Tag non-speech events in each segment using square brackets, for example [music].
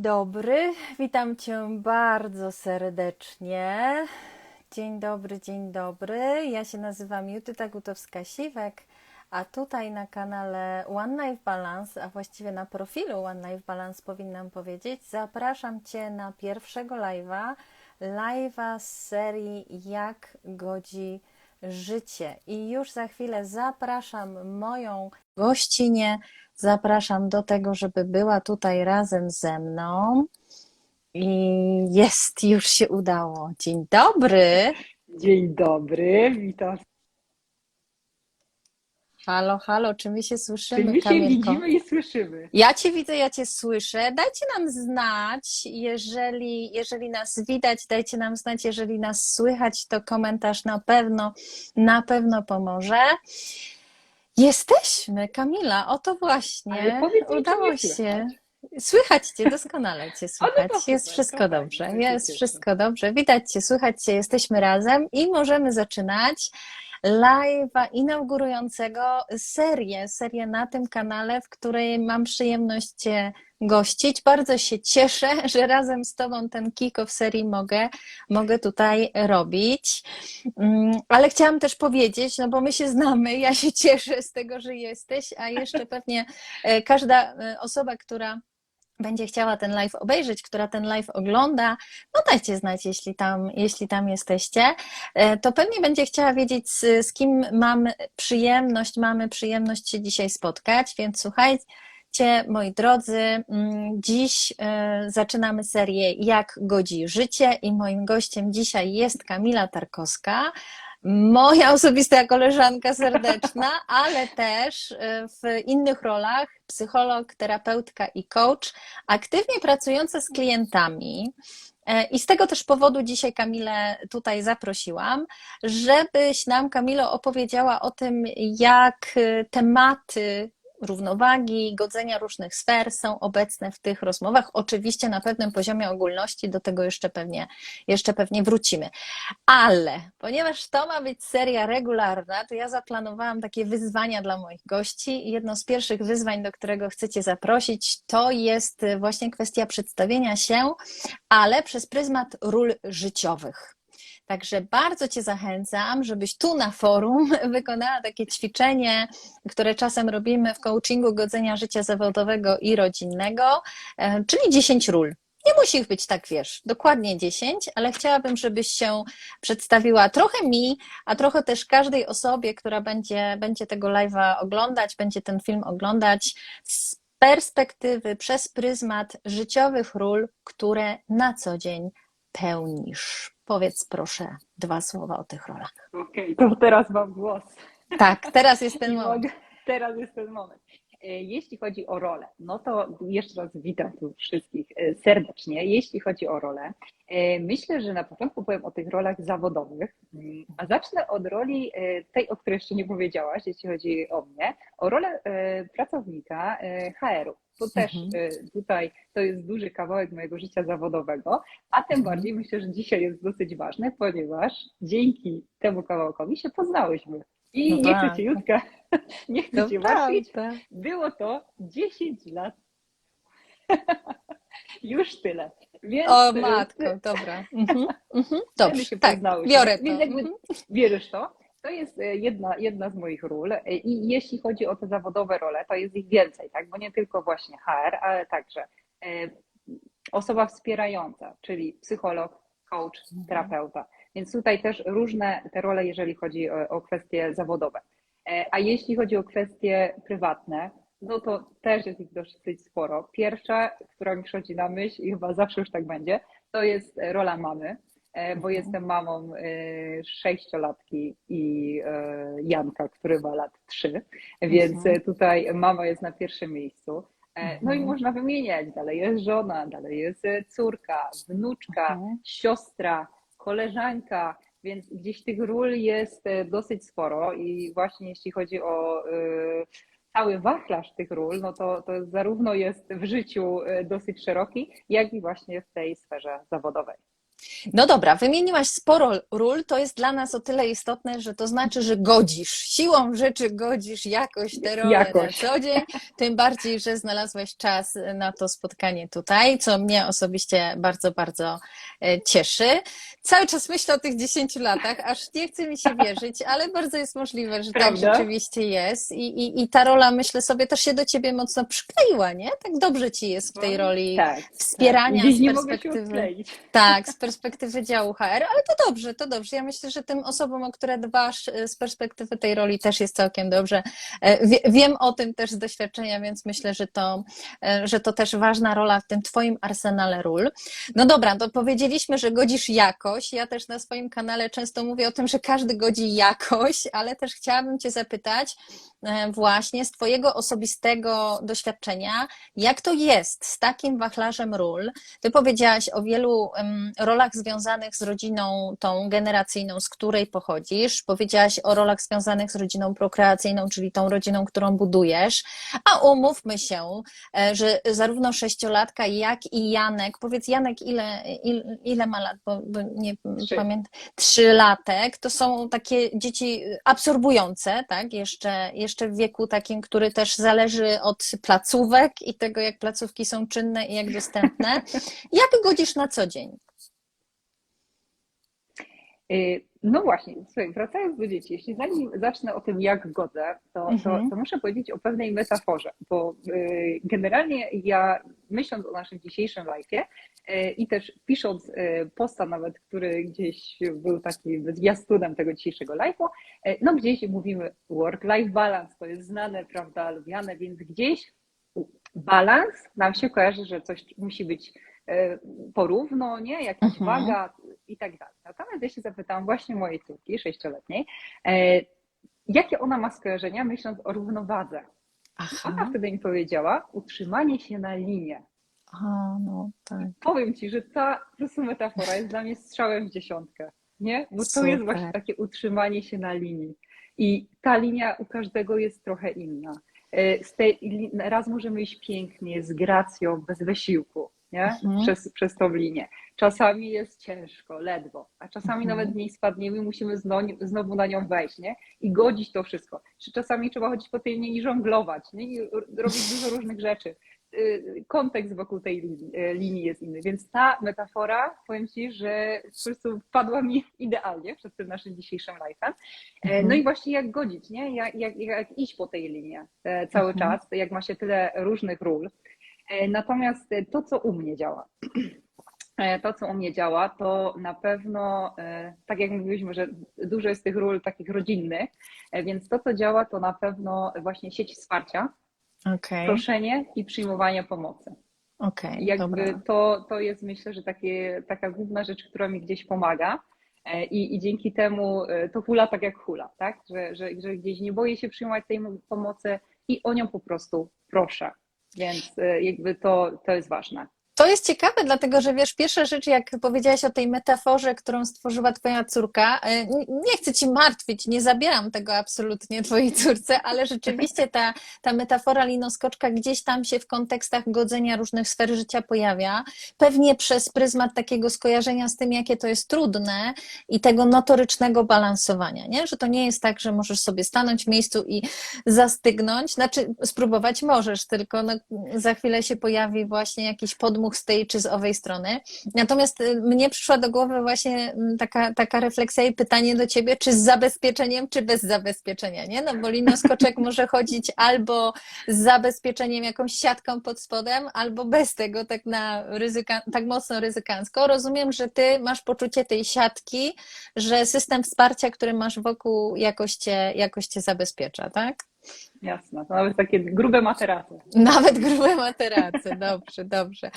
Dzień dobry, witam Cię bardzo serdecznie. Dzień dobry, dzień dobry. Ja się nazywam Jutyta Gutowska-Siwek, a tutaj na kanale One Life Balance, a właściwie na profilu One Life Balance powinnam powiedzieć, zapraszam Cię na pierwszego live'a, live'a z serii Jak godzi życie. I już za chwilę zapraszam moją gościnę, zapraszam do tego, żeby była tutaj razem ze mną. I jest, już się udało. Dzień dobry. Dzień dobry, witam. Halo, halo, czy my się Czy słyszymy, my się Kamilko? widzimy i słyszymy? Ja Cię widzę, ja Cię słyszę. Dajcie nam znać, jeżeli, jeżeli nas widać, dajcie nam znać, jeżeli nas słychać, to komentarz na pewno, na pewno pomoże. Jesteśmy, Kamila, oto właśnie. Ale powiedz mi, czy Udało mnie się. słychać? Słychać Cię, doskonale Cię [laughs] no to słychać. super, Jest to wszystko fajnie, dobrze. to się Jest cieszę. wszystko dobrze. Widać Cię, słychać Cię, jesteśmy razem i możemy zaczynać live'a inaugurującego serię, serię na tym kanale, w której mam przyjemność Cię gościć. Bardzo się cieszę, [laughs] że razem z Tobą ten kick-off serii mogę, mogę tutaj robić. Mm, Ale chciałam też powiedzieć, no bo my się znamy, ja się [laughs] cieszę z tego, że jesteś, a jeszcze pewnie e, każda e, osoba, która będzie chciała ten live obejrzeć, która ten live ogląda, no dajcie znać, jeśli tam, jeśli tam jesteście, E, to pewnie będzie chciała wiedzieć, z, z kim mam przyjemność, mamy przyjemność się dzisiaj spotkać, więc słuchajcie, moi drodzy, mm, dziś e, zaczynamy serię Jak godzi życie i moim gościem dzisiaj jest Kamila Tarkowska, moja osobista koleżanka serdeczna, ale też e, w innych rolach psycholog, terapeutka i coach, aktywnie pracująca z klientami. E, I z tego też powodu dzisiaj Kamilę tutaj zaprosiłam, żebyś nam, Kamilo, opowiedziała o tym, jak e, tematy równowagi, godzenia różnych sfer są obecne w tych rozmowach. Oczywiście na pewnym poziomie ogólności, do tego jeszcze pewnie, jeszcze pewnie wrócimy. Ale ponieważ to ma być seria regularna, to ja zaplanowałam takie wyzwania dla moich gości. Jedno z pierwszych wyzwań, do którego chcecie zaprosić, to jest właśnie kwestia przedstawienia się, ale przez pryzmat ról życiowych. Także bardzo Cię zachęcam, żebyś tu na forum [laughs] wykonała takie ćwiczenie, które czasem robimy w coachingu godzenia życia zawodowego i rodzinnego, e, czyli 10 ról. Nie musi ich być tak, wiesz, dokładnie 10, ale chciałabym, żebyś się przedstawiła trochę mi, a trochę też każdej osobie, która będzie, będzie tego live'a oglądać, będzie ten film oglądać z perspektywy, przez pryzmat życiowych ról, które na co dzień pełnisz. Powiedz proszę dwa słowa o tych rolach. Okej, to teraz mam głos. Tak, teraz jest ten moment. Teraz jest ten moment. E, Jeśli chodzi o rolę, no to jeszcze raz witam tu wszystkich e, serdecznie. Jeśli chodzi o rolę, e, myślę, że na początku powiem o tych rolach zawodowych, Mm, a zacznę od roli tej, o której jeszcze nie powiedziałaś, jeśli chodzi o mnie, o rolę pracownika HR-u. To też Mhm. e, tutaj to jest duży kawałek mojego życia zawodowego, a tym Mhm. bardziej myślę, że dzisiaj jest dosyć ważny, ponieważ dzięki temu kawałkowi się poznałyśmy. I No nie tak. chcę cię, Jutka, [laughs] nie chcę cię martwić, było to 10 lat. [laughs] Już tyle. Więc O e, matko, dobra. [laughs] Mhm, mhm. Dobrze, się tak, biorę to. Więc jakby Mhm. Wierzysz to? To jest e, jedna, jedna z moich ról. I jeśli chodzi o te zawodowe role, to jest ich więcej, tak? Bo nie tylko właśnie HR, ale także osoba wspierająca, czyli psycholog, coach, terapeuta. Więc tutaj też różne te role, jeżeli chodzi o, o kwestie zawodowe. E, A jeśli chodzi o kwestie prywatne, no to też jest ich dosyć sporo. Pierwsza, która mi przychodzi na myśl i chyba zawsze już tak będzie, to jest rola mamy, e, bo Mhm. jestem mamą e, sześciolatki i e, Janka, który ma lat trzy, więc Mhm. e, tutaj mama jest na pierwszym miejscu. E, No i Mhm. można wymieniać, dalej jest żona, dalej jest e, córka, wnuczka, siostra, koleżanka, więc gdzieś tych ról jest e, dosyć sporo i właśnie jeśli chodzi o e, cały wachlarz tych ról, no to, to zarówno jest w życiu e, dosyć szeroki, jak i właśnie w tej sferze zawodowej. No dobra, wymieniłaś sporo ról, to jest dla nas o tyle istotne, że to znaczy, że godzisz, siłą rzeczy godzisz jakoś te role Jakoś. na co dzień, tym bardziej, że znalazłaś czas na to spotkanie tutaj, co mnie osobiście bardzo, bardzo e, cieszy. Cały czas myślę o tych 10 latach, aż nie chce mi się wierzyć, ale bardzo jest możliwe, że tak Prawda? rzeczywiście jest I, i, i ta rola, myślę sobie, też się do ciebie mocno przykleiła, nie? Tak dobrze ci jest w tej roli Tak. wspierania Gdzieś z nie mogę się perspektywy. odkleić. Tak, z perspektywy działu HR, ale to dobrze, to dobrze. Ja myślę, że tym osobom, o które dbasz e, z perspektywy tej roli też jest całkiem dobrze. E, Wie, wiem o tym też z doświadczenia, więc myślę, że to, e, że to też ważna rola w tym twoim arsenale ról. No dobra, to powiedzieliśmy, że godzisz jakoś. Ja też na swoim kanale często mówię o tym, że każdy godzi jakoś, ale też chciałabym cię zapytać e, właśnie z twojego osobistego doświadczenia, jak to jest z takim wachlarzem ról, ty powiedziałaś o wielu em, rolach związanych z rodziną tą generacyjną, z której pochodzisz. Powiedziałaś o rolach związanych z rodziną prokreacyjną, czyli tą rodziną, którą budujesz. A umówmy się, e, że zarówno sześciolatka, jak i Janek, powiedz Janek, ile, ile, ile ma lat, bo, bo nie Trzy. pamiętam, trzylatek, to są takie dzieci absorbujące, tak? Jeszcze, jeszcze w wieku takim, który też zależy od placówek i tego, jak placówki są czynne i jak dostępne. Jak godzisz na co dzień? Y, No właśnie, słuchaj, wracając do dzieci, jeśli zanim zacznę o tym, jak godzę, to, to, Mhm. to muszę powiedzieć o pewnej metaforze, bo y, generalnie ja myśląc o naszym dzisiejszym live'ie y, i też pisząc y, posta nawet, który gdzieś był taki zwiastunem tego dzisiejszego live'u, no gdzieś mówimy work-life balance, to jest znane, prawda, lubiane, więc gdzieś balans nam się kojarzy, że coś musi być porówno, nie? Jakaś Mhm. waga i tak dalej. Natomiast ja się zapytałam właśnie mojej córki, sześcioletniej, e, jakie ona ma skojarzenia myśląc o równowadze. Ona Aha, wtedy mi powiedziała, utrzymanie się na linie. Aha no tak. Powiem Ci, że ta po prostu metafora jest dla mnie strzałem w dziesiątkę, nie? Bo to Super. jest właśnie takie utrzymanie się na linii. I ta linia u każdego jest trochę inna. E, Z tej, raz możemy iść pięknie, z gracją, bez wysiłku, nie? Mhm. Przez, przez tą linię. Czasami jest ciężko, ledwo, a czasami Mhm. nawet niej spadniemy, musimy znowu, znowu na nią wejść, nie? I godzić to wszystko. Czy czasami trzeba chodzić po tej linii i żonglować, nie? I robić dużo różnych rzeczy. Y, Kontekst wokół tej linii, y, linii jest inny, więc ta metafora, powiem Ci, że po prostu wpadła mi idealnie przed tym naszym dzisiejszym live'em. E, Mhm. No i właśnie jak godzić, nie? Jak, jak, jak iść po tej linii e, cały Mhm. czas, jak ma się tyle różnych ról. E, Natomiast e, to, co u mnie działa, [clears throat] e, to, co u mnie działa, to na pewno, tak jak mówiliśmy, że dużo jest tych ról takich rodzinnych, więc to, co działa, to na pewno właśnie sieć wsparcia, Okej, proszenie i przyjmowanie pomocy. okej, Jakby dobra. to, to jest myślę, że takie, taka główna rzecz, która mi gdzieś pomaga. I, I dzięki temu to hula tak jak hula, tak? Że, że, że gdzieś nie boję się przyjmować tej mo- pomocy i o nią po prostu proszę. Więc e, jakby to, to jest ważne. To jest ciekawe, dlatego że wiesz, pierwsza rzecz, jak powiedziałaś o tej metaforze, którą stworzyła twoja córka, n- nie chcę ci martwić, nie zabieram tego absolutnie twojej córce, ale rzeczywiście ta, ta metafora linoskoczka gdzieś tam się w kontekstach godzenia różnych sfer życia pojawia, pewnie przez pryzmat takiego skojarzenia z tym, jakie to jest trudne i tego notorycznego balansowania, nie? Że to nie jest tak, że możesz sobie stanąć w miejscu i zastygnąć, znaczy spróbować możesz, tylko no, za chwilę się pojawi właśnie jakiś podmuch z tej czy z owej strony. Natomiast y, mnie przyszła do głowy właśnie mm, taka, taka refleksja i pytanie do ciebie, czy z zabezpieczeniem, czy bez zabezpieczenia, nie? No bo linoskoczek [laughs] może chodzić albo z zabezpieczeniem, jakąś siatką pod spodem, albo bez tego, tak, na ryzyka, tak mocno ryzykancko. Rozumiem, że ty masz poczucie tej siatki, że system wsparcia, który masz wokół, jakoś cię, jakoś cię zabezpiecza, tak? Jasne. To nawet takie grube materace. Nawet grube materace, dobrze, dobrze.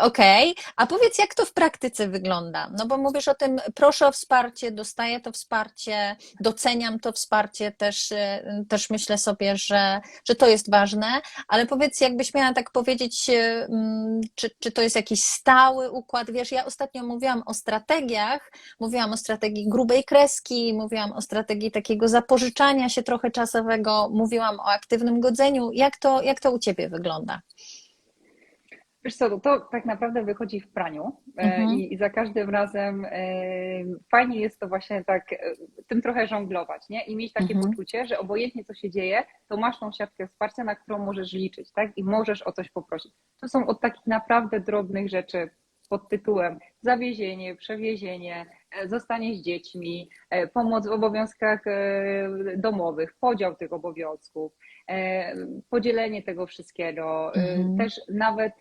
Okej, a powiedz, jak to w praktyce wygląda? No bo mówisz o tym, proszę o wsparcie, dostaję to wsparcie, doceniam to wsparcie, też, e, też myślę sobie, że, że to jest ważne, ale powiedz, jakbyś miała tak powiedzieć, e, mm, czy, czy to jest jakiś stały układ? Wiesz, ja ostatnio mówiłam o strategiach, mówiłam o strategii grubej kreski, mówiłam o strategii takiego zapożyczania się trochę czasowego, mówiłam o aktywnym godzeniu. Jak to, jak to u Ciebie wygląda? Wiesz co, to tak naprawdę wychodzi w praniu e, Mhm. i, i za każdym razem e, fajnie jest to właśnie tak e, tym trochę żonglować, nie? I mieć takie Mhm. poczucie, że obojętnie co się dzieje, to masz tą siatkę wsparcia, na którą możesz liczyć, tak? I możesz o coś poprosić. To są od takich naprawdę drobnych rzeczy pod tytułem zawiezienie, przewiezienie, zostanie z dziećmi, e, pomoc w obowiązkach e, domowych, podział tych obowiązków, e, podzielenie tego wszystkiego, Mhm. też nawet,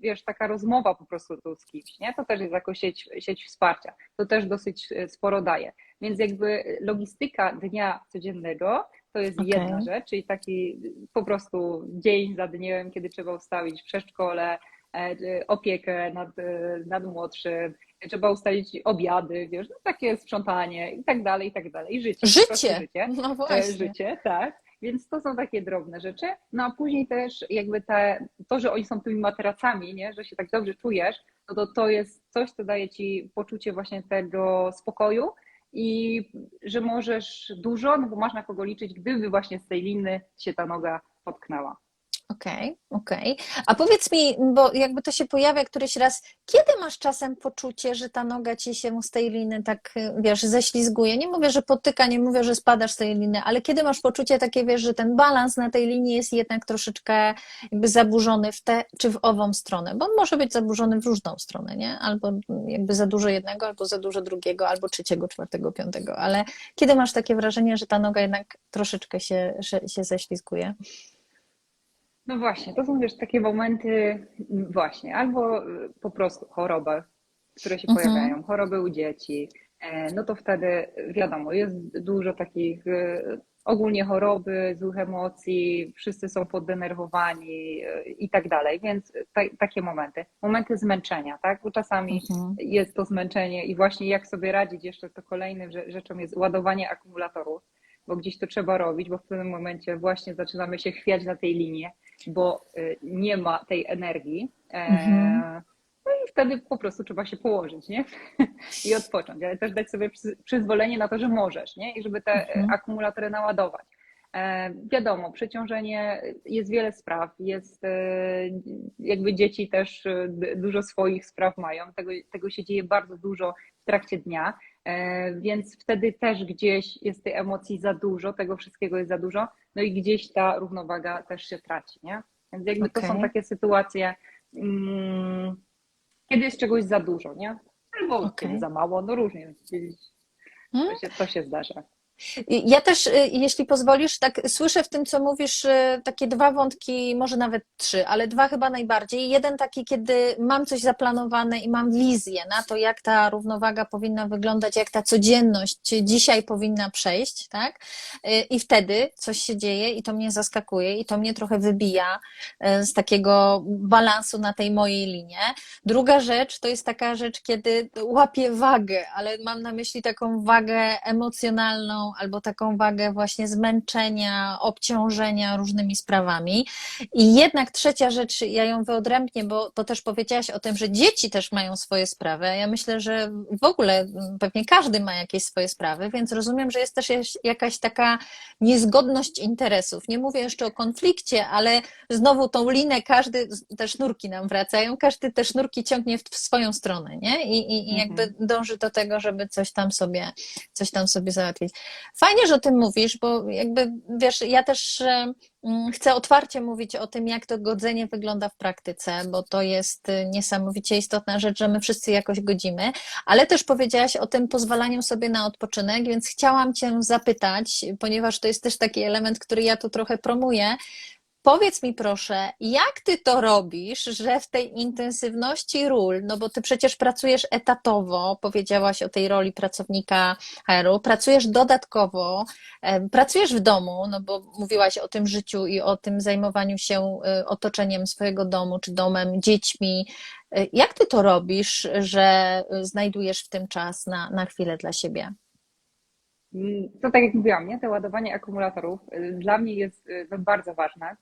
wiesz, taka rozmowa po prostu tu z kimś, nie? To też jest jako sieć, sieć wsparcia. To też dosyć sporo daje. Więc jakby logistyka dnia codziennego to jest Okej. jedna rzecz, czyli taki po prostu dzień za dniem, kiedy trzeba ustawić przedszkole, opiekę nad, e, nad młodszym, trzeba ustalić obiady, wiesz, no takie sprzątanie i tak dalej, i tak dalej. I życie. Życie. życie. No E, właśnie. życie, tak. Więc to są takie drobne rzeczy. No a później też jakby te, to, że oni są tymi materacami, nie? że się tak dobrze czujesz, no to to jest coś, co daje ci poczucie właśnie tego spokoju i że możesz dużo, no bo masz na kogo liczyć, gdyby właśnie z tej liny się ta noga potknęła. Okej, okej. A powiedz mi, bo jakby to się pojawia któryś raz, kiedy masz czasem poczucie, że ta noga ci się z tej liny tak, wiesz, ześlizguje? Nie mówię, że potyka, nie mówię, że spadasz z tej liny, ale kiedy masz poczucie takie, wiesz, że ten balans na tej linii jest jednak troszeczkę jakby zaburzony w tę czy w ową stronę? Bo on może być zaburzony w różną stronę, nie? Albo jakby za dużo jednego, albo za dużo drugiego, albo trzeciego, czwartego, piątego, ale kiedy masz takie wrażenie, że ta noga jednak troszeczkę się, się, się ześlizguje? No właśnie, to są wiesz takie momenty właśnie, albo po prostu choroby, które się Mhm. pojawiają, choroby u dzieci, e, no to wtedy wiadomo, jest dużo takich y, ogólnie choroby, złych emocji, wszyscy są poddenerwowani y, i tak dalej, więc ta, takie momenty, momenty zmęczenia, tak, bo czasami Mhm. jest to zmęczenie i właśnie jak sobie radzić, jeszcze to kolejnym rze- rzeczą jest ładowanie akumulatorów, bo gdzieś to trzeba robić, bo w pewnym momencie właśnie zaczynamy się chwiać na tej linie, bo y, nie ma tej energii. E, Mhm. No i wtedy po prostu trzeba się położyć, nie? [laughs] I odpocząć, ale też dać sobie przy- przyzwolenie na to, że możesz, nie? I żeby te Mhm. e, akumulatory naładować. E, Wiadomo, przeciążenie jest wiele spraw, jest jakby dzieci też dużo swoich spraw mają, tego, tego się dzieje bardzo dużo w trakcie dnia, więc wtedy też gdzieś jest tej emocji za dużo, tego wszystkiego jest za dużo, no i gdzieś ta równowaga też się traci, nie? Więc jakby to są takie sytuacje, mm, kiedy jest czegoś za dużo, nie? Albo kiedy za mało, no różnie. Hmm? To się, to się zdarza. Ja też, y, jeśli pozwolisz, tak słyszę w tym, co mówisz, y, takie dwa wątki, może nawet trzy, ale dwa chyba najbardziej. Jeden taki, kiedy mam coś zaplanowane i mam wizję na to, jak ta równowaga powinna wyglądać, jak ta codzienność dzisiaj powinna przejść, tak? Y, I wtedy coś się dzieje i to mnie zaskakuje i to mnie trochę wybija z takiego balansu na tej mojej linie. Druga rzecz to jest taka rzecz, kiedy łapię wagę, ale mam na myśli taką wagę emocjonalną albo taką wagę właśnie zmęczenia, obciążenia różnymi sprawami. I jednak trzecia rzecz, ja ją wyodrębnię, bo, bo też powiedziałaś o tym, że dzieci też mają swoje sprawy. a Ja myślę, że w ogóle mm, pewnie każdy ma jakieś swoje sprawy, więc rozumiem, że jest też jakaś taka niezgodność interesów. Nie mówię jeszcze o konflikcie, ale znowu tą linę każdy, te sznurki nam wracają, każdy te sznurki ciągnie w, w swoją stronę, nie? I, i, i jakby dąży do tego, żeby coś tam sobie, coś tam sobie załatwić. Fajnie, że o tym mówisz, bo jakby, wiesz, ja też e, mm, chcę otwarcie mówić o tym, jak to godzenie wygląda w praktyce, bo to jest e, niesamowicie istotna rzecz, że my wszyscy jakoś godzimy, ale też powiedziałaś o tym pozwalaniu sobie na odpoczynek, więc chciałam Cię zapytać, ponieważ to jest też taki element, który ja tu trochę promuję, Powiedz mi proszę, jak ty to robisz, że w tej intensywności ról, no bo ty przecież pracujesz etatowo, powiedziałaś o tej roli pracownika HR-u, pracujesz dodatkowo, pracujesz w domu, no bo mówiłaś o tym życiu i o tym zajmowaniu się y, otoczeniem swojego domu, czy domem, dziećmi. Y, Jak ty to robisz, że y, znajdujesz w tym czas na, na chwilę dla siebie? Mm, To tak jak mówiłam, nie? To ładowanie akumulatorów dla mnie jest no, bardzo ważne.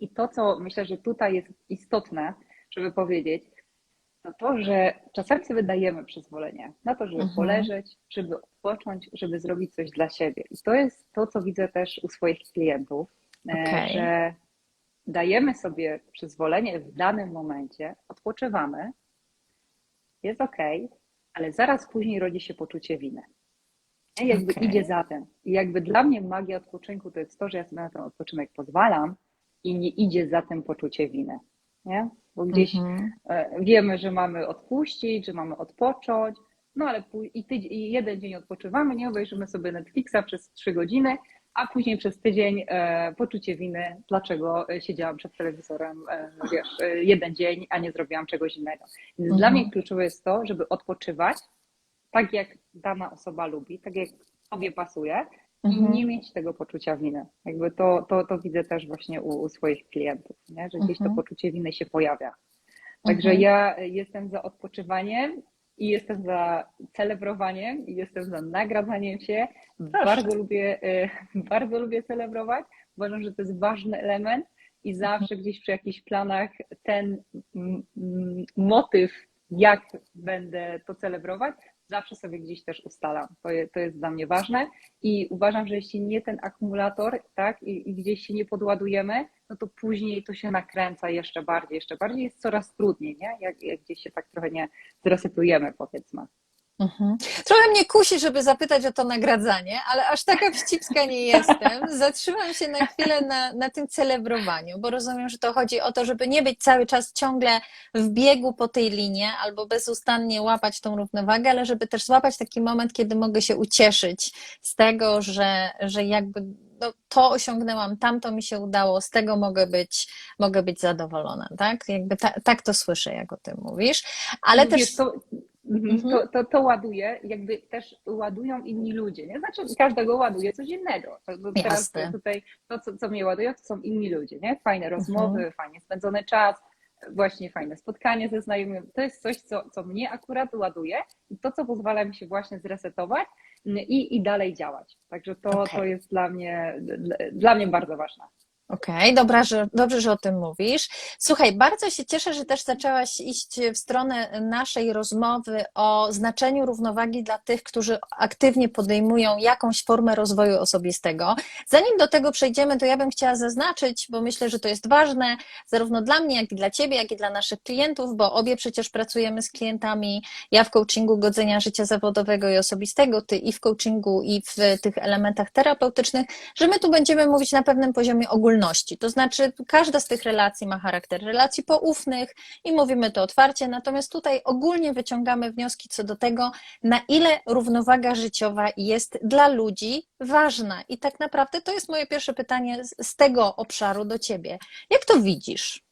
I to, co myślę, że tutaj jest istotne, żeby powiedzieć, to to, że czasami sobie dajemy przyzwolenie na to, żeby Mhm. poleżeć, żeby odpocząć, żeby zrobić coś dla siebie. I to jest to, co widzę też u swoich klientów, e, Okej. że dajemy sobie przyzwolenie w danym momencie, odpoczywamy, jest ok, ale zaraz później rodzi się poczucie winy. Nie? Jakby Okej. idzie za tym. I jakby dla mnie magia odpoczynku to jest to, że ja sobie na ten odpoczynek pozwalam i nie idzie za tym poczucie winy. Nie? Bo gdzieś Mhm. e, wiemy, że mamy odpuścić, że mamy odpocząć, no ale i, tydzień, i jeden dzień odpoczywamy, nie obejrzymy sobie Netflixa przez trzy godziny, a później przez tydzień e, poczucie winy, dlaczego e, siedziałam przed telewizorem, e, wiesz, e, jeden dzień, a nie zrobiłam czegoś innego. Więc Mhm. dla mnie kluczowe jest to, żeby odpoczywać tak, jak dana osoba lubi, tak jak sobie pasuje i Mhm. nie mieć tego poczucia winy. Jakby to, to, to widzę też właśnie u, u swoich klientów, nie? że gdzieś to Mhm. poczucie winy się pojawia. Także Mhm. ja jestem za odpoczywaniem i jestem za celebrowaniem i jestem za nagradzaniem się. Bardzo lubię, e, [laughs] bardzo lubię celebrować. Uważam, że to jest ważny element i zawsze gdzieś przy jakichś planach ten motyw, jak będę to celebrować, zawsze sobie gdzieś też ustalam. To jest, to jest dla mnie ważne i uważam, że jeśli nie ten akumulator, tak, i, i gdzieś się nie podładujemy, no to później to się nakręca jeszcze bardziej, jeszcze bardziej, jest coraz trudniej, nie? Jak, jak gdzieś się tak trochę nie zresetujemy, powiedzmy. Mhm. Trochę mnie kusi, żeby zapytać o to nagradzanie, ale aż taka wścibska nie jestem. [laughs] Zatrzymam się na chwilę na, na tym celebrowaniu, bo rozumiem, że to chodzi o to, żeby nie być cały czas ciągle w biegu po tej linie albo bezustannie łapać tą równowagę, ale żeby też złapać taki moment, kiedy mogę się ucieszyć z tego, że, że jakby no, to osiągnęłam, tamto mi się udało, z tego mogę być, mogę być zadowolona, tak? Jakby ta, tak to słyszę, jak o tym mówisz, ale też... Wiesz, to, mhm, to, to, to ładuje, jakby też ładują inni ludzie, nie? Znaczy każdego ładuje coś innego. Teraz Jasne. tutaj to, co, co mnie ładuje, to są inni ludzie, nie? Fajne rozmowy, fajnie spędzony czas, właśnie fajne spotkanie ze znajomymi. To jest coś, co, co mnie akurat ładuje i to, co pozwala mi się właśnie zresetować i, i dalej działać. Także to, Okej. to jest dla mnie, dla, dla mnie bardzo ważne. Okej, dobra, że, dobrze, że o tym mówisz. Słuchaj, bardzo się cieszę, że też zaczęłaś iść w stronę naszej rozmowy o znaczeniu równowagi dla tych, którzy aktywnie podejmują jakąś formę rozwoju osobistego. Zanim do tego przejdziemy, to ja bym chciała zaznaczyć, bo myślę, że to jest ważne, zarówno dla mnie, jak i dla Ciebie, jak i dla naszych klientów, bo obie przecież pracujemy z klientami. Ja w coachingu godzenia życia zawodowego i osobistego, Ty i w coachingu, i w tych elementach terapeutycznych, że my tu będziemy mówić na pewnym poziomie ogólności. To znaczy, każda z tych relacji ma charakter relacji poufnych i mówimy to otwarcie, natomiast tutaj ogólnie wyciągamy wnioski co do tego, na ile równowaga życiowa jest dla ludzi ważna. I tak naprawdę to jest moje pierwsze pytanie z, tego obszaru do Ciebie. Jak to widzisz?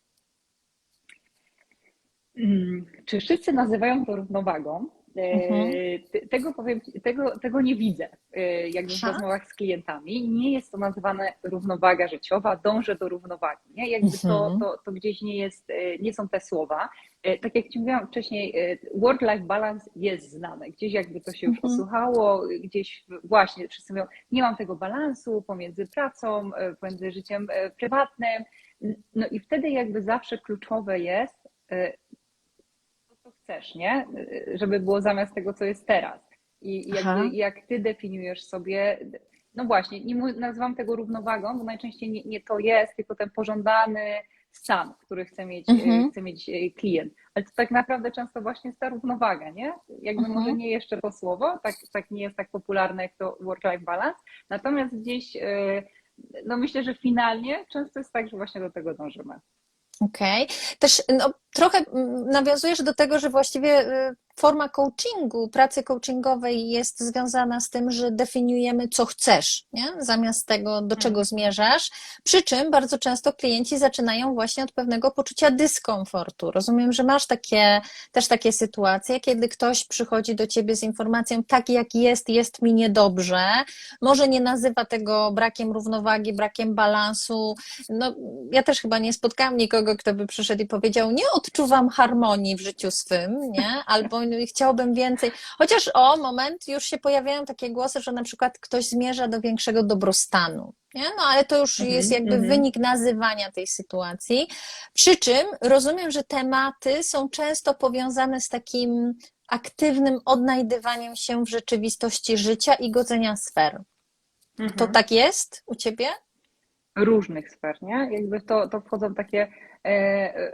Mm, Czy wszyscy nazywają to równowagą? E, Mhm. te- Tego powiem, tego, tego nie widzę, e, jakby w rozmowach z klientami. Nie jest to nazywane równowaga życiowa, dążę do równowagi. Nie? Jakby to, Mhm. to, to gdzieś nie, jest, e, nie są te słowa. E, Tak jak Ci mówiłam wcześniej, e, work-life balance jest znane. Gdzieś jakby to się już Mhm. osłuchało, gdzieś właśnie wszyscy mówią, nie mam tego balansu pomiędzy pracą, e, pomiędzy życiem e, prywatnym. No i wtedy jakby zawsze kluczowe jest, e, to, chcesz, nie? Żeby było zamiast tego, co jest teraz. I jakby, jak ty definiujesz sobie, no właśnie, nie nazywam tego równowagą, bo najczęściej nie, nie to jest, tylko ten pożądany stan, który chce mieć, Mhm. chce mieć e, klient. Ale to tak naprawdę często właśnie jest ta równowaga, nie? Jakby Mhm. może nie jeszcze to słowo, tak, tak nie jest tak popularne jak to work-life balance, natomiast gdzieś, e, no myślę, że finalnie często jest tak, że właśnie do tego dążymy. Okej. Też no, trochę mm, nawiązujesz do tego, że właściwie y, forma coachingu, pracy coachingowej jest związana z tym, że definiujemy, co chcesz, nie? zamiast tego, do czego zmierzasz. Przy czym bardzo często klienci zaczynają właśnie od pewnego poczucia dyskomfortu. Rozumiem, że masz takie, też takie sytuacje, kiedy ktoś przychodzi do ciebie z informacją, tak jak jest, jest mi niedobrze. Może nie nazywa tego brakiem równowagi, brakiem balansu. No, ja też chyba nie spotkałam nikogo, kto by przyszedł i powiedział, nie odczuwam harmonii w życiu swym, nie? [laughs] Albo chciałbym więcej. Chociaż o, moment, już się pojawiają takie głosy, że na przykład ktoś zmierza do większego dobrostanu. Nie? No ale to już Mhm, jest jakby mhm. wynik nazywania tej sytuacji. Przy czym rozumiem, że tematy są często powiązane z takim aktywnym odnajdywaniem się w rzeczywistości życia i godzenia sfer. To Mhm. tak jest u ciebie? różnych sfer, nie? Jakby to, to wchodzą takie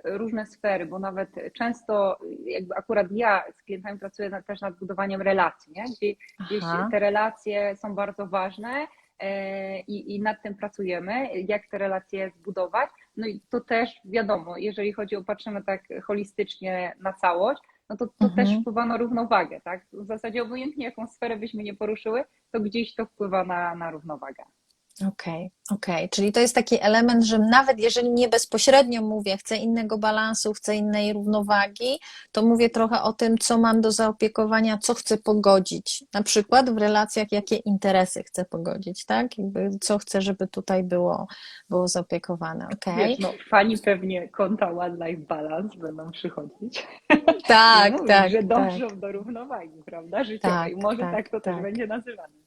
różne sfery, bo nawet często jakby akurat ja z klientami pracuję nad, też nad budowaniem relacji, nie? Gdzie, gdzieś te relacje są bardzo ważne e, i, i nad tym pracujemy, jak te relacje zbudować. No i to też wiadomo, jeżeli chodzi o, patrzymy tak holistycznie na całość, no to, to Mhm. też wpływa na równowagę, tak? W zasadzie obojętnie jaką sferę byśmy nie poruszyły, to gdzieś to wpływa na, na równowagę. Okej, okej. Czyli to jest taki element, że nawet jeżeli nie bezpośrednio mówię, chcę innego balansu, chcę innej równowagi, to mówię trochę o tym, co mam do zaopiekowania, co chcę pogodzić. Na przykład w relacjach, jakie interesy chcę pogodzić, tak? Jakby co chcę, żeby tutaj było, było zaopiekowane. Okej. No, fani pewnie konta One Life Balance będą przychodzić. Tak, [laughs] i mówić, tak, że tak. dążą do równowagi, prawda? Życiowej. Tak, Może tak, tak, to tak. też będzie nazywane.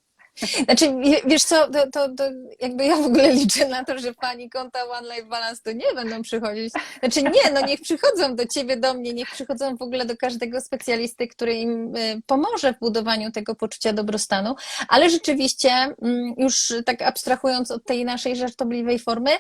Znaczy, wie- wiesz co, to, to, to jakby ja w ogóle liczę na to, że pani konta One Life Balance to nie będą przychodzić. Znaczy nie, no niech przychodzą do ciebie, do mnie, niech przychodzą w ogóle do każdego specjalisty, który im y, pomoże w budowaniu tego poczucia dobrostanu, ale rzeczywiście mm, już tak abstrahując od tej naszej żartobliwej formy,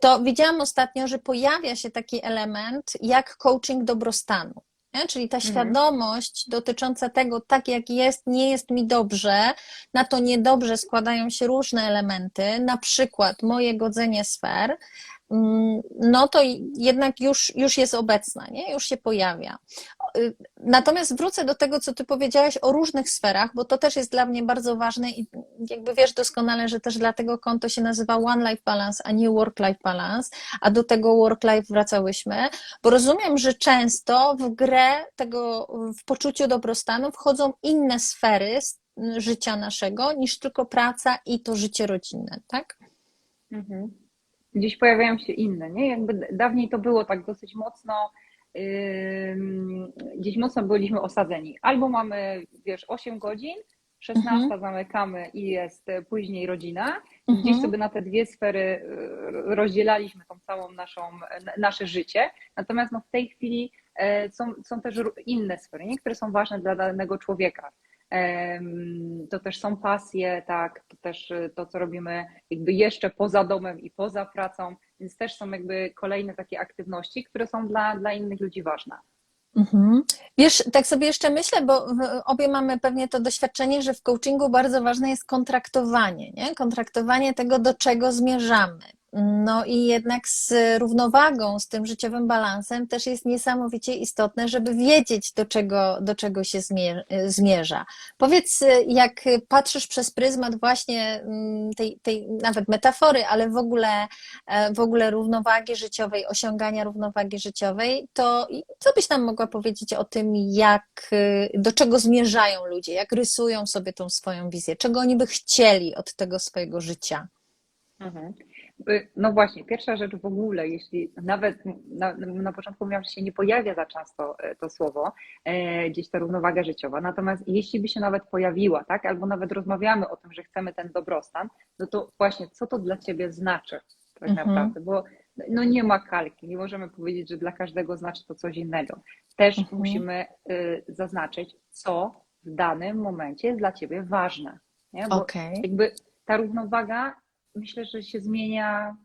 to widziałam ostatnio, że pojawia się taki element jak coaching dobrostanu. Nie? Czyli ta Mhm. świadomość dotycząca tego, tak jak jest, nie jest mi dobrze, na to niedobrze składają się różne elementy, na przykład moje godzenie sfer, no to jednak już, już jest obecna, nie? już się pojawia. Y, Natomiast wrócę do tego, co ty powiedziałaś o różnych sferach, bo to też jest dla mnie bardzo ważne i jakby wiesz doskonale, że też dlatego konto się nazywa One Life Balance, a nie Work Life Balance, a do tego Work Life wracałyśmy, bo rozumiem, że często w grę tego, w poczuciu dobrostanu wchodzą inne sfery s- życia naszego niż tylko praca i to życie rodzinne, tak? Mhm. Gdzieś pojawiają się inne, nie? Jakby dawniej to było tak dosyć mocno, ym, gdzieś mocno byliśmy osadzeni. Albo mamy, wiesz, 8 godzin, 16 Mhm. zamykamy i jest później rodzina. Mhm. Gdzieś sobie na te dwie sfery e, rozdzielaliśmy tą całą naszą, nasze życie. Natomiast no, w tej chwili e, są, są też inne sfery, nie? które są ważne dla danego człowieka. To też są pasje, tak, to też e, to, co robimy jakby jeszcze poza domem i poza pracą, więc też są jakby kolejne takie aktywności, które są dla, dla innych ludzi ważne. Mhm. Wiesz, tak sobie jeszcze myślę, bo obie mamy pewnie to doświadczenie, że w coachingu bardzo ważne jest kontraktowanie, nie? Kontraktowanie tego, do czego zmierzamy. No i jednak z równowagą, z tym życiowym balansem też jest niesamowicie istotne, żeby wiedzieć, do czego, do czego się zmie- zmierza. Powiedz, jak patrzysz przez pryzmat właśnie mm, tej, tej nawet metafory, ale w ogóle e, w ogóle równowagi życiowej, osiągania równowagi życiowej, to co byś nam mogła powiedzieć o tym, jak, y, do czego zmierzają ludzie, jak rysują sobie tą swoją wizję, czego oni by chcieli od tego swojego życia? Mhm. Y, No właśnie, pierwsza rzecz w ogóle, jeśli nawet na, na początku mówiłam, że się nie pojawia za często e, to słowo, e, gdzieś ta równowaga życiowa, natomiast jeśli by się nawet pojawiła, tak, albo nawet rozmawiamy o tym, że chcemy ten dobrostan, no to właśnie, co to dla Ciebie znaczy tak Mhm. naprawdę, bo no nie ma kalki, nie możemy powiedzieć, że dla każdego znaczy to coś innego. Też Mhm. musimy y, zaznaczyć, co w danym momencie jest dla Ciebie ważne, nie? Bo Okej. jakby ta równowaga, myślę, że się zmienia,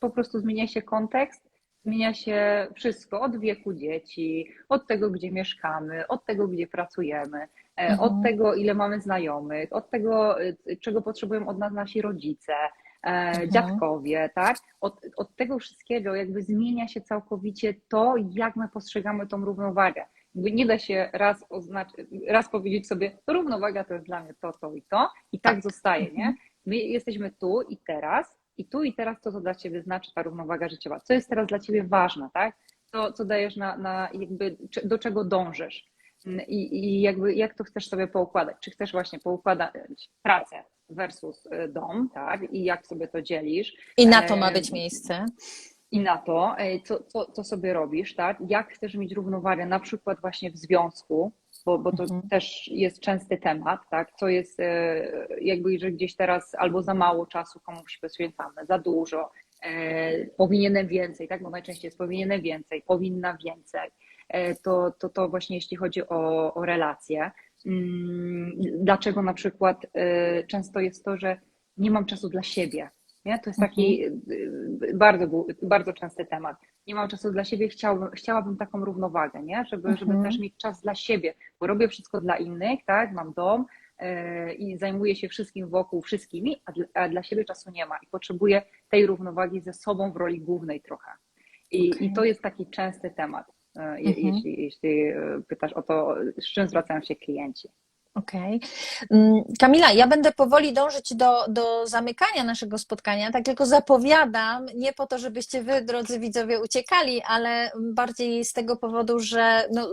po prostu zmienia się kontekst, zmienia się wszystko od wieku dzieci, od tego, gdzie mieszkamy, od tego, gdzie pracujemy, e, Mhm. od tego, ile mamy znajomych, od tego, y, czego potrzebują od nas nasi rodzice, e, Mhm. dziadkowie, tak? Od, od tego wszystkiego jakby zmienia się całkowicie to, jak my postrzegamy tą równowagę. Jakby nie da się raz, raz powiedzieć sobie, równowaga to jest dla mnie to, to i to, i tak zostaje, nie? My jesteśmy tu i teraz, i tu i teraz to, co dla Ciebie znaczy ta równowaga życiowa. Co jest teraz dla Ciebie ważne, tak? To, co dajesz na, na jakby, do czego dążysz. I, I jakby jak to chcesz sobie poukładać? Czy chcesz właśnie poukładać pracę versus y, dom, tak? I jak sobie to dzielisz? I na to ma Em, być miejsce. i na to, e, co, co, co sobie robisz, tak? Jak chcesz mieć równowagę, na przykład właśnie w związku, bo, bo to Mhm. też jest częsty temat, tak? Co jest e, jakby, że gdzieś teraz albo za mało czasu komuś poświęcamy, za dużo, e, powinienem więcej, tak? Bo najczęściej jest powinienem więcej, powinna więcej. E, to, to, to właśnie jeśli chodzi o, o relacje. Mm, Dlaczego na przykład e, często jest to, że nie mam czasu dla siebie, Nie? To jest taki y, y, bardzo, bardzo częsty temat. Nie mam czasu dla siebie, chciałbym, chciałabym taką równowagę, nie? Żeby, żeby Mhm. też mieć czas dla siebie, bo robię wszystko dla innych, tak? Mam dom yy, i zajmuję się wszystkim wokół, wszystkimi, a dla, a dla siebie czasu nie ma i potrzebuję tej równowagi ze sobą w roli głównej trochę. I, Okej. i to jest taki częsty temat, yy, je- Mhm. jeśli, jeśli yy, pytasz o to, z czym zwracają się klienci. Okej. Mm, Kamila, ja będę powoli dążyć do, do zamykania naszego spotkania. Tak tylko zapowiadam, nie po to, żebyście wy, drodzy widzowie, uciekali, ale bardziej z tego powodu, że no,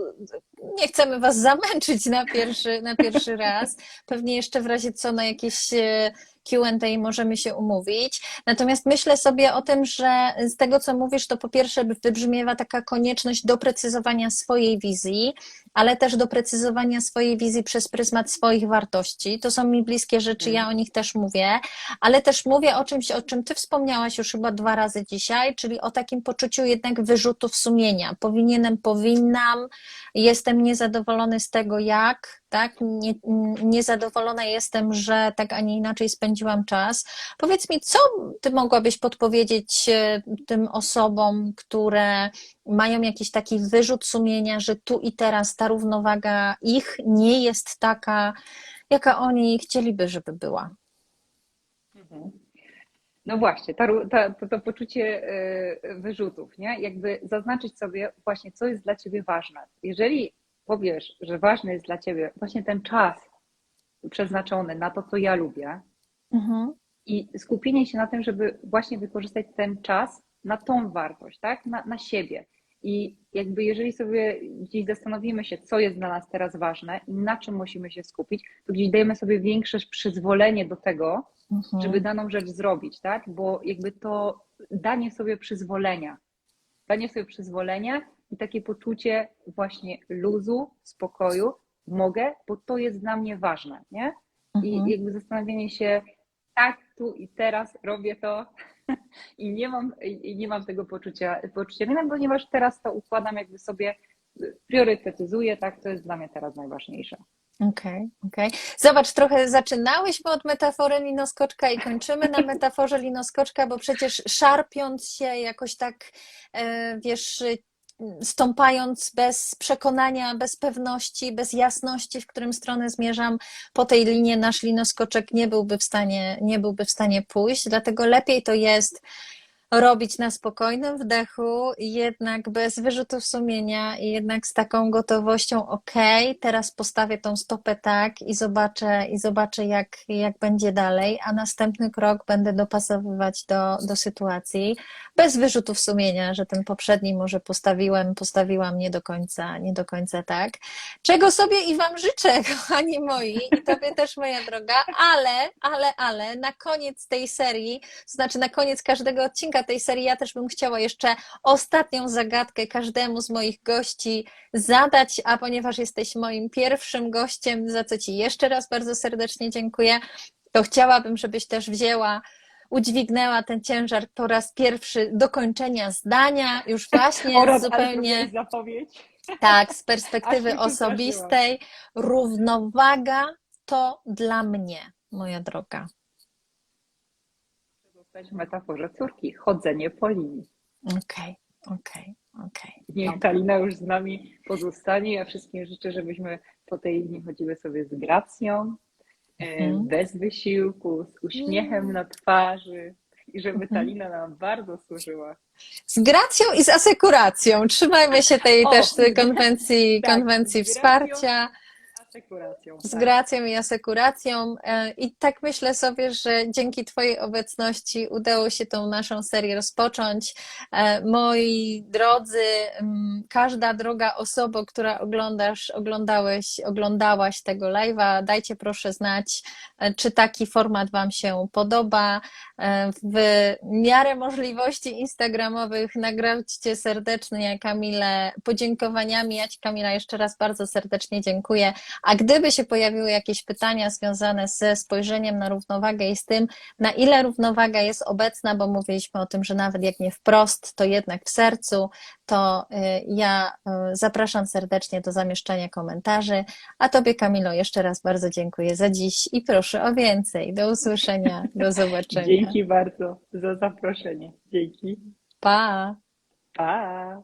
nie chcemy was zamęczyć na pierwszy, na pierwszy raz. Pewnie jeszcze w razie co na jakieś e, Q&A możemy się umówić. Natomiast myślę sobie o tym, że z tego, co mówisz, to po pierwsze wybrzmiewa taka konieczność doprecyzowania swojej wizji, ale też doprecyzowania swojej wizji przez pryzmat swoich wartości. To są mi bliskie rzeczy, ja o nich też mówię, ale też mówię o czymś, o czym ty wspomniałaś już chyba dwa razy dzisiaj, czyli o takim poczuciu jednak wyrzutów sumienia. Powinienem, powinnam, jestem niezadowolony z tego, jak, tak? Nie, niezadowolona jestem, że tak, a nie inaczej spędziłam czas. Powiedz mi, co ty mogłabyś podpowiedzieć e, tym osobom, które mają jakiś taki wyrzut sumienia, że tu i teraz ta równowaga ich nie jest taka, jaka oni chcieliby, żeby była. Mhm. No właśnie, ta, ta, to, to poczucie y, wyrzutów, nie? Jakby zaznaczyć sobie właśnie, co jest dla ciebie ważne. Jeżeli powiesz, że ważny jest dla ciebie właśnie ten czas przeznaczony na to, co ja lubię Mhm. i skupienie się na tym, żeby właśnie wykorzystać ten czas na tą wartość, tak? Na, na siebie. I jakby jeżeli sobie gdzieś zastanowimy się, co jest dla nas teraz ważne i na czym musimy się skupić, to gdzieś dajemy sobie większe przyzwolenie do tego, Mhm. żeby daną rzecz zrobić, tak? Bo jakby to danie sobie przyzwolenia, danie sobie przyzwolenia i takie poczucie właśnie luzu, spokoju, mogę, bo to jest dla mnie ważne, nie? I Mhm. jakby zastanowienie się, tak, tu i teraz robię to i nie mam, i nie mam tego poczucia, poczucia winy, ponieważ teraz to układam jakby sobie, priorytetyzuję, tak, to jest dla mnie teraz najważniejsze. Okej, okej. Zobacz, trochę zaczynałyśmy od metafory linoskoczka i kończymy na metaforze linoskoczka, bo przecież szarpiąc się jakoś tak, e, wiesz, stąpając bez przekonania, bez pewności, bez jasności, w którym stronę zmierzam, po tej linie nasz linoskoczek nie byłby w stanie, nie byłby w stanie pójść, dlatego lepiej to jest robić na spokojnym wdechu, jednak bez wyrzutów sumienia i jednak z taką gotowością, ok, teraz postawię tą stopę tak i zobaczę, i zobaczę jak, jak będzie dalej, a następny krok będę dopasowywać do, do sytuacji, bez wyrzutów sumienia, że ten poprzedni może postawiłem, postawiłam nie do końca, nie do końca tak. Czego sobie i Wam życzę, [laughs] kochani moi, i Tobie też, moja droga, ale, ale, ale na koniec tej serii, to znaczy na koniec każdego odcinka tej serii, ja też bym chciała jeszcze ostatnią zagadkę każdemu z moich gości zadać, a ponieważ jesteś moim pierwszym gościem, za co Ci jeszcze raz bardzo serdecznie dziękuję, to chciałabym, żebyś też wzięła udźwignęła ten ciężar po raz pierwszy dokończenia zdania, już [laughs] właśnie Oraz, zupełnie zapowiedź. [laughs] tak, z perspektywy osobistej. Równowaga to dla mnie, moja droga. Zostać w metaforze córki, chodzenie po linii. Okej, okej, okej. Niech Kalina już z nami pozostanie. Ja wszystkim życzę, żebyśmy po tej linii chodziły sobie z gracją, e, Mhm. bez wysiłku, z uśmiechem na twarzy i żeby ta lina nam bardzo służyła. Z gracją i z asekuracją. Trzymajmy się tej O, też konwencji, tak, konwencji wsparcia. Asekuracją. Z tak. gracją i asekuracją. E, I tak myślę sobie, że dzięki Twojej obecności udało się tą naszą serię rozpocząć. E, Moi drodzy, mm, każda droga osoba, która oglądasz, oglądałeś, oglądałaś tego live'a, dajcie proszę znać, e, czy taki format Wam się podoba. W miarę możliwości instagramowych nagradźcie serdecznie Kamilę podziękowaniami. Ja Ci Kamila jeszcze raz bardzo serdecznie dziękuję A gdyby się pojawiły jakieś pytania związane ze spojrzeniem na równowagę i z tym, na ile równowaga jest obecna, bo mówiliśmy o tym, że nawet jak nie wprost, to jednak w sercu, to y, ja y, zapraszam serdecznie do zamieszczania komentarzy. A Tobie, Kamilo, jeszcze raz bardzo dziękuję za dziś i proszę o więcej. Do usłyszenia, do [laughs] zobaczenia. Dzięki bardzo za zaproszenie. Dzięki. Pa! Pa!